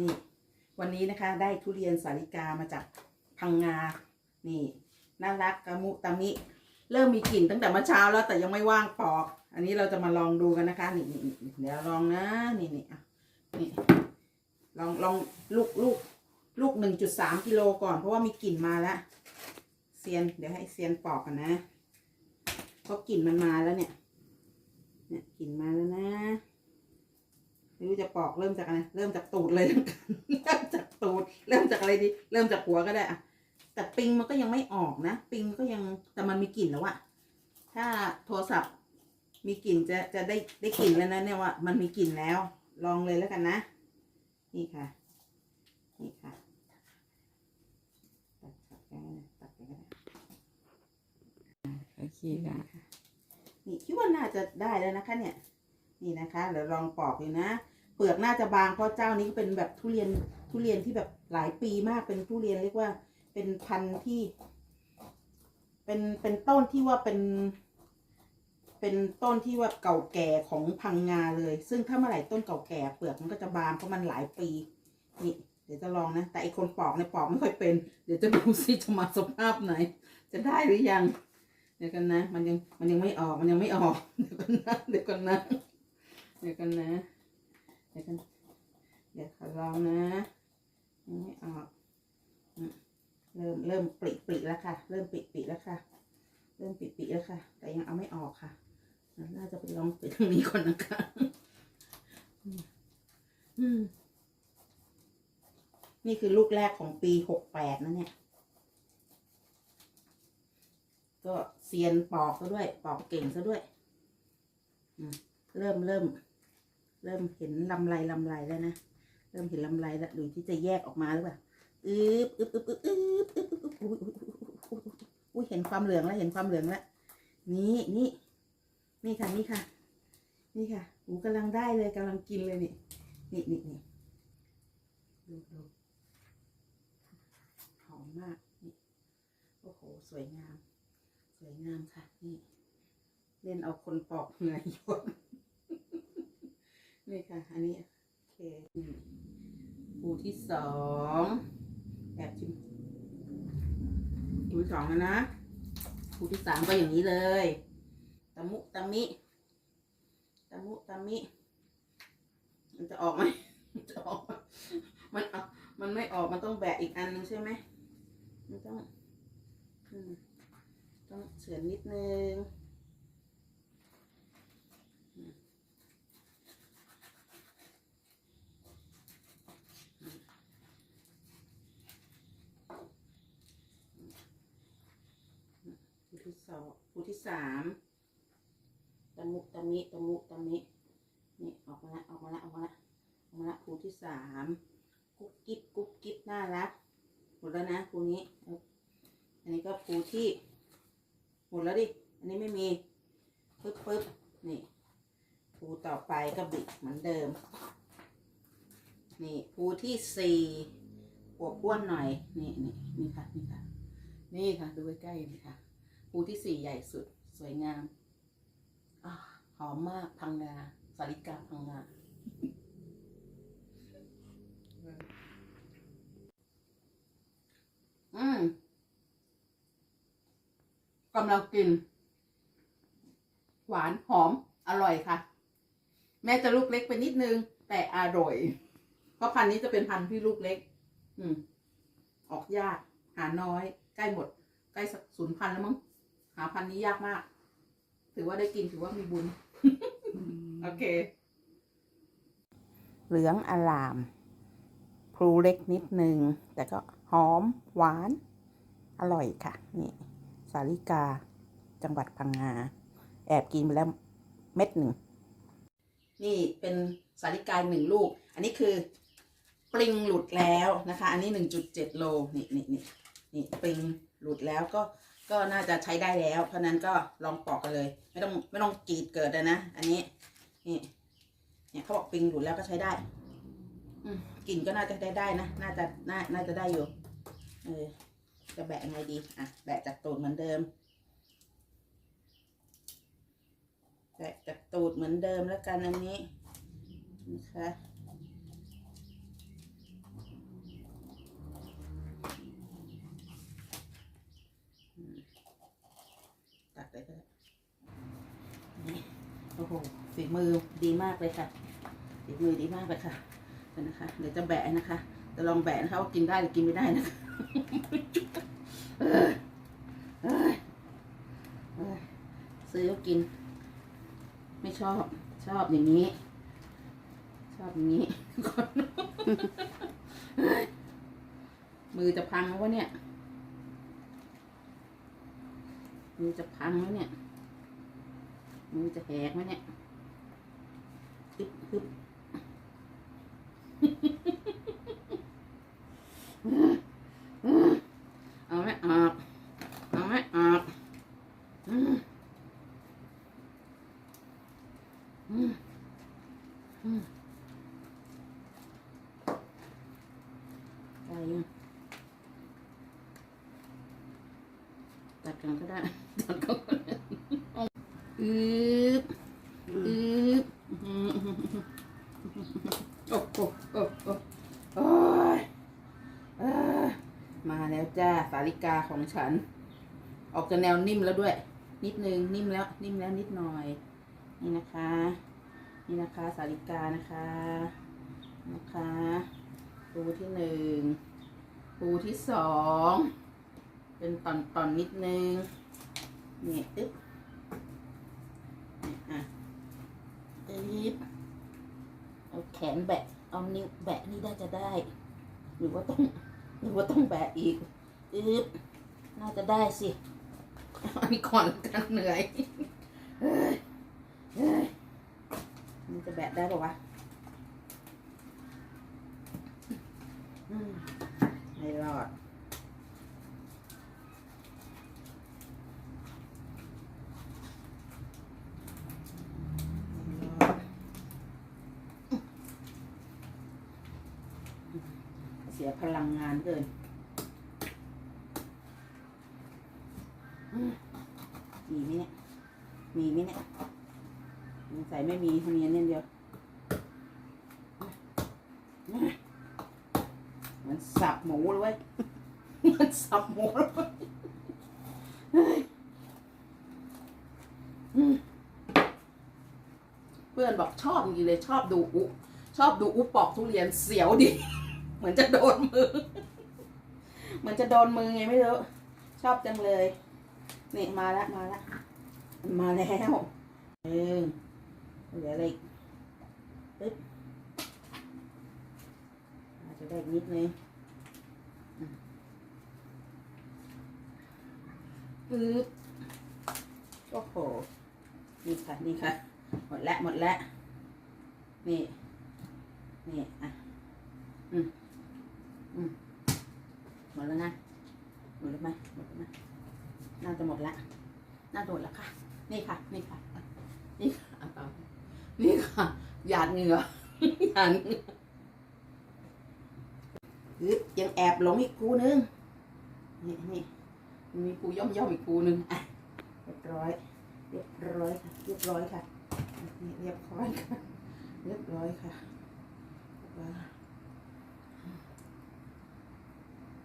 นี่ วันนี้นะคะได้ทุเรียนสาลิกามาจากพังงา นี่น่ารักกะมุตะมิ เริ่มมีกลิ่นตั้งแต่เมื่อเช้าแล้วแต่ยังไม่ว่างปอก อันนี้เราจะมาลองดูกันนะคะนี่นี่เดี๋ยวลองนะนี่นี่นี่ลองลองลูกลูกลูกหนึ่งจุดสามกิโลก่อน เพราะว่ามีกลิ่นมาแล้วเซียนเดี๋ยวให้เซียนปอกกันนะเพราะกลิ่นมันมาแล้วเนี่ยเนี่ยกลิ่นมาแล้วนะ ไม่รู้จะปอกเริ่มจากอะไรเริ่มจากตูดเลยเริ่มจากตูด เริ่มจากอะไรดี เริ่มจากหัวก็ได้อะแต่ปิงมันก็ยังไม่ออกนะ ปิงก็ยังแต่มันมีกลิ่นแล้วอะถ้าโทรศัพท์มีกลิ่นจะจะได้ได้กลิ่นแล้วนะเนี่ยว่ามันมีกลิ่นแล้ว ลองเลยแล้วกันนะ นี่ค่ะ นี่ค่ะตัดตัดกันนะตัดกันก็ได้โอเคค่ะนี่คิดว่าน่าจะได้แล้วนะคะเนี่ย นี่นะคะเดี๋ยวลองปอกดูนะ เปลือกน่าจะบางเพราะเจ้านี้ก็เป็นแบบทุเรียนทุเรียนที่แบบหลายปีมากเป็นทุเรียนเรียกว่า เป็นพันธุ์ที่ เป็นเป็นต้นที่ว่าเป็น เป็นต้นที่ว่าเก่าแก่ของพังงาเลย ซึ่งถ้าเมื่อไหร่ต้นเก่าแก่เปลือกมันก็จะบางเพราะมันหลายปีนี่เดี๋ยวจะลองนะ แต่ไอคนปอกเนี่ยปอกไม่ค่อยเป็น เดี๋ยวจะดูซิจะมาสภาพไหน จะได้หรือยัง เดี๋ยวกันนะ มันยังมันยังไม่ออกมันยังไม่ออก เดี๋ยวกันนะ เดี๋ยวกันนะเดี๋ยวกันนะ เดี๋ยวขอลองนะยังไม่ออกเริ่มเริ่มปริปริแล้วค่ะ เริ่มปริปริแล้วค่ะ เริ่มปริปริแล้วค่ะ แต่ยังเอาไม่ออกค่ะ น่าจะไปลองปิดตรงนี้ก่อนนะคะนี่คือลูกแรกของปีหกแปดนะเนี่ย ก็เซียนปอกซะด้วย ปอกเก่งซะด้วย เริ่มเริ่ม เริ่มเห็นลำไรลำไรแล้วนะ เริ่มเห็นลำไรแล้วดูที่จะแยกออกมาหรือเปล่าอึ๊บอึ๊บอึ๊บอึ๊บอึ๊บอึ๊บอึ๊บอึ๊บอุ้ยอุ้ยอุ้ยเห็นความเหลืองแล้วเห็นความเหลืองแล้วนี่นี่นี่ค่ะนี่ค่ะ นี่ค่ะหูกำลังได้เลยกำลังกินเลยนี่นี่นี่นี่ดูดูหอมมากนี่โอ้โหสวยงาม สวยงามค่ะนี่ เล่นเอาคนปอกเหงื่อหยด นี่ค่ะ อันนี้โอเคปูที่สองแอบชิมปูที่สองแล้วนะปูที่สามก็อย่างนี้เลยตะมุตะมิตะมุตะมิ มันจะออกไหมมันจะออกมันเอามันไม่ออกมันต้องแบะอีกอันนึงใช่ไหมมันต้องต้องเฉือนนิดนึง ภูที่ สองภูที่สามตะมุตะมิตะมุตะมินี่ออกมาละออกมาละออกมาละออกมาละภูที่สามกุ๊บกิ๊บกุ๊บกิ๊บน่ารักหมดแล้วนะภูนี้ อันนี้ก็ภูที่หมดแล้วดิ อันนี้ไม่มีปึ๊บปึ๊บนี่ภูต่อไปก็บิดเหมือนเดิม นี่ภูที่สี่อวบอ้วนหน่อย นี่นี่นี่ค่ะนี่ค่ะ นี่ค่ะ ดูใกล้ๆนี่ค่ะ ภูที่สี่ใหญ่สุด สวยงามอหอมมากพังงาสาลิกาพังงาอืมกำลังกิน หวานหอมอร่อยค่ะ แม้จะลูกเล็กไปนิดนึง แต่อร่อย เพราะพันนี้จะเป็นพันธุ์ที่ลูกเล็ก อืม ออกยาก หาน้อย ใกล้หมด ใกล้สักศูนย์พันแล้วมั้ง หาพันธุ์นี้ยากมาก ถือว่าได้กินถือว่ามีบุญ โอเค เหลืองอลาม พลูเล็กนิดนึง แต่ก็หอมหวาน อร่อยค่ะ นี่ สาลิกา จังหวัดพังงา แอบกินไปแล้วเม็ดหนึ่ง นี่เป็นสาลิกาหนึ่งลูก อันนี้คือปลิงหลุดแล้วนะคะ อันนี้หนึ่งจุดเจ็ดโล นี่นี่นี่นี่ปลิงหลุดแล้วก็ ก็น่าจะใช้ได้แล้ว เพราะนั้นก็ลองปอกกันเลย ไม่ต้องไม่ต้องกรีดเกิดนะ อันนี้ นี่ เนี่ยเขาบอกปิงหลุดแล้วก็ใช้ได้อกลิ่นก็น่าจะได้ได้นะ น่าจะน่าน่าจะได้อยู่ เออ จะแบะยังไงดี อะ แบะจากตูดเหมือนเดิม แบะจากตูดเหมือนเดิมแล้วกันอันนี้นะคะ เลยก็ได้นี่ โอ้โหฝีมือดีมากเลยค่ะฝีมือดีมากเลยค่ะเดี๋ยวนะคะ เดี๋ยวจะแบะนะคะจะลองแบะนะคะว่ากินได้หรือกินไม่ได้นะคะเออเออเออซื้อก็กิน ไม่ชอบ ชอบอย่างนี้ ชอบอย่างนี้ มือจะพังแล้ววะเนี่ย มือจะพังแล้วเนี่ย มือจะแหกไหมเนี่ยฮึบฮึบเอาไหมออกเอาไหมออกอืมอืมอืมได้ยังตัดกันก็ได้ตัดกันก็ได้อือบอืมโอ้โหโอ้โหโอ้ยเอ้ย มาแล้วจ้าสาลิกาของฉัน ออกจะแนวนิ่มแล้วด้วย นิดนึงนิ่มแล้ว นิ่มแล้วนิดหน่อย นี่นะคะ นี่นะคะสาลิกานะคะ นะคะปูที่หนึ่งปูที่สองเป็นตอนตอนนิดนึงเนี่ยตึ๊บนี่อะตึ๊บเอาแขนแบะเอานิ้วแบะนี่ได้จะได้ หรือว่าต้อง ว่าต้องแบกอีกอึ๊บน่าจะได้สิอันนี้ก่อนกันเหนื่อยเฮ้ยเฮ้ยมันจะแบกได้ปะวะไม่รอด ไม่รอด เสียพลังงานเกินมีไหมเนี่ย มีไหมเนี่ยสงสัยไม่มีเท่านี้เนี่ยเดียว มันสับหมูเลยเว้ยมันสับหมูเลยเพื่อนบอกชอบจริงเลยชอบดูอุชอบดูอุปอกทุเรียนเสียวดิ เหมือนจะโดนมือ เหมือนจะโดนมือไงไม่รู้ ชอบจังเลย นี่มาละมาละมันมาแล้วเออเหลืออะไรปึ๊บอาจจะได้นิดนึงปึ๊บโอ้โห นี่ค่ะ นี่ค่ะ หมดแล้วหมดแล้วนี่ นี่ อะ อือืม หมดแล้วนะหมดแล้วไหมหมดแล้วไหมน่าจะหมดละน่าจะหมดแล้วค่ะ นี่ค่ะ นี่ค่ะ นี่ค่ะนี่ค่ะ หยาดเหงื่อหยาดเหงื่อฮึยังแอบหลงอีกกูนึง นี่นี่มีกูย่อมย่อมๆอีกกูนึงอะเรียบร้อย เรียบร้อยค่ะ เรียบร้อยค่ะนี่เรียบร้อยค่ะ เรียบร้อยค่ะเรียบร้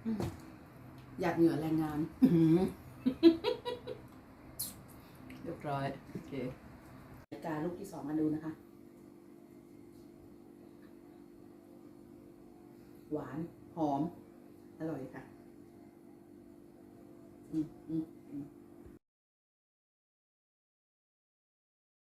อยอยากเหงื่อแรงงานเรียบร้อย โอเคการลูกที่สองมาดูนะคะ หวาน หอม อร่อยค่ะ อืมอืมอืม